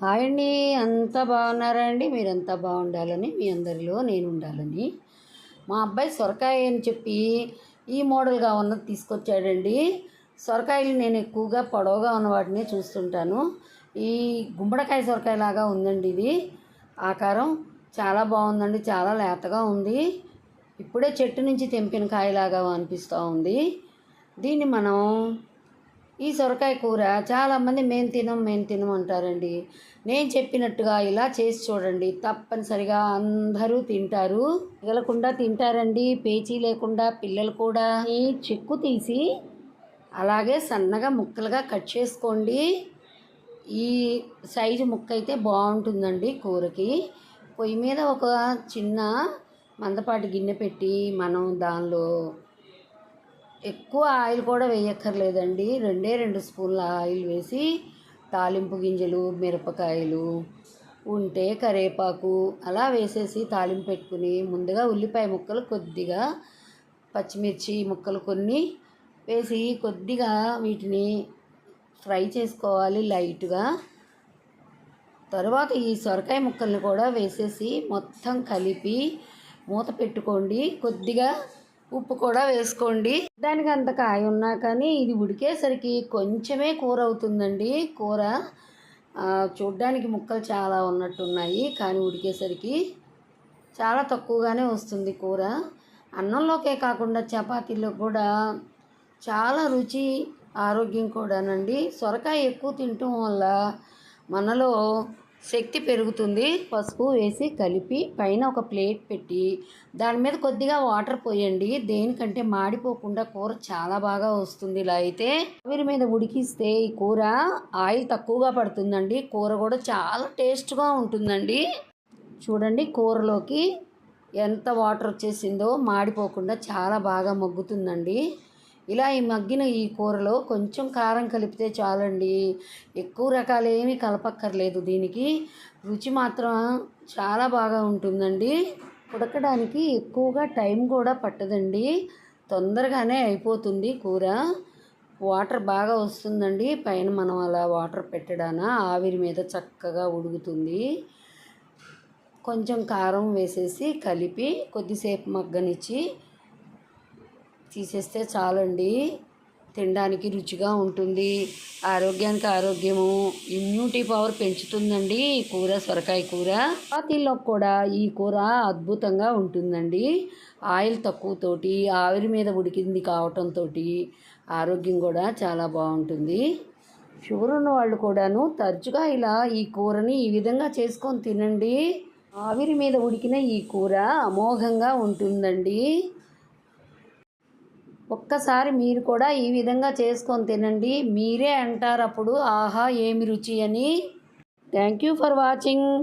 Hi అండి. అంతా బాగున్నారండి? మీరు మీరంతా బాగుండాలని మీ అందరిలో నేను ఉండాలని మా అబ్బాయి సొరకాయ అని చెప్పి ఈ మోడల్గా ఉన్నది తీసుకొచ్చాడండి. సొరకాయలు నేను ఎక్కువగా పొడవుగా ఉన్న వాటిని చూస్తుంటాను. ఈ గుమ్మడికాయ సొరకాయ లాగా ఉందండి ఇది. ఆకారం చాలా బాగుందండి చాలా లేతగా ఉంది. ఇప్పుడే చెట్టు నుంచి తెంపిన కాయలాగా అనిపిస్తూ ఉంది. దీన్ని మనం ఈ సొరకాయ కూర చాలామంది మేము తినం మేము తినం అంటారండి. నేను చెప్పినట్టుగా ఇలా చేసి చూడండి. తప్పనిసరిగా అందరూ తింటారు. మిగలకుండా తింటారండి. పేచీ లేకుండా పిల్లలు కూడా ఈ చెక్కు తీసి అలాగే సన్నగా ముక్కలుగా కట్ చేసుకోండి. ఈ సైజు ముక్క అయితే బాగుంటుందండి కూరకి. పొయ్యి మీద ఒక చిన్న మందపాటి గిన్నె పెట్టి మనం దానిలో ఎక్కువ ఆయిల్ కూడా వేయక్కర్లేదండి. రెండే రెండు స్పూన్ల ఆయిల్ వేసి తాలింపు గింజలు మిరపకాయలు ఉంటే కరేపాకు అలా వేసేసి తాలింపు పెట్టుకుని ముందుగా ఉల్లిపాయ ముక్కలు కొద్దిగా పచ్చిమిర్చి ముక్కలు కొన్ని వేసి కొద్దిగా వీటిని ఫ్రై చేసుకోవాలి లైట్గా. తర్వాత ఈ సొరకాయ ముక్కల్ని కూడా వేసేసి మొత్తం కలిపి మూత పెట్టుకోండి. కొద్దిగా ఉప్పు కూడా వేసుకోండి. దానికి అంత కాయ ఉన్నా కానీ ఇది ఉడికేసరికి కొంచెమే కూర అవుతుందండి. కూర చూడ్డానికి ముక్కలు చాలా ఉన్నట్టున్నాయి కానీ ఉడికేసరికి చాలా తక్కువగానే వస్తుంది కూర. అన్నంలోకే కాకుండా చపాతీలో కూడా చాలా రుచి ఆరోగ్యం కూడానండి. సొరకాయ ఎక్కువ తినటం వల్ల మనలో శక్తి పెరుగుతుంది. పసుపు వేసి కలిపి పైన ఒక ప్లేట్ పెట్టి దాని మీద కొద్దిగా వాటర్ పోయండి. దేనికంటే మాడిపోకుండా కూర చాలా బాగా వస్తుంది ఇలా అయితే. ఆవిరి మీద ఉడికిస్తే ఈ కూర ఆయిల్ తక్కువగా పడుతుందండి. కూర కూడా చాలా టేస్ట్గా ఉంటుందండి. చూడండి కూరలోకి ఎంత వాటర్ వచ్చేసిందో మాడిపోకుండా చాలా బాగా మగ్గుతుందండి. ఇలా ఈ మగ్గిన ఈ కూరలో కొంచెం కారం కలిపితే చాలండి. ఎక్కువ రకాలు ఏమీ కలపక్కర్లేదు. దీనికి రుచి మాత్రం చాలా బాగా ఉంటుందండి. ఉడకడానికి ఎక్కువగా టైం కూడా పట్టదండి. తొందరగానే అయిపోతుంది కూర. వాటర్ బాగా వస్తుందండి. పైన మనం అలా వాటర్ పెట్టడాన ఆవిరి మీద చక్కగా ఉడుకుతుంది. కొంచెం కారం వేసేసి కలిపి కొద్దిసేపు మగ్గనిచ్చి తీసేస్తే చాలండి. తినడానికి రుచిగా ఉంటుంది. ఆరోగ్యానికి ఆరోగ్యము. ఇమ్యూనిటీ పవర్ పెంచుతుందండి ఈ కూర సొరకాయ కూర. చపాతీల్లో కూడా ఈ కూర అద్భుతంగా ఉంటుందండి. ఆయిల్ తక్కువతోటి ఆవిరి మీద ఉడికింది కావటంతో ఆరోగ్యం కూడా చాలా బాగుంటుంది. షుగర్ ఉన్న వాళ్ళు కూడాను తరచుగా ఇలా ఈ కూరని ఈ విధంగా చేసుకొని తినండి. ఆవిరి మీద ఉడికిన ఈ కూర అమోఘంగా ఉంటుందండి. ఒక్కసారి మీరు కూడా ఈ విధంగా చేసుకొని తినండి. మీరే అంటారు అప్పుడు ఆహా ఏమి రుచి అని. Thank you for watching.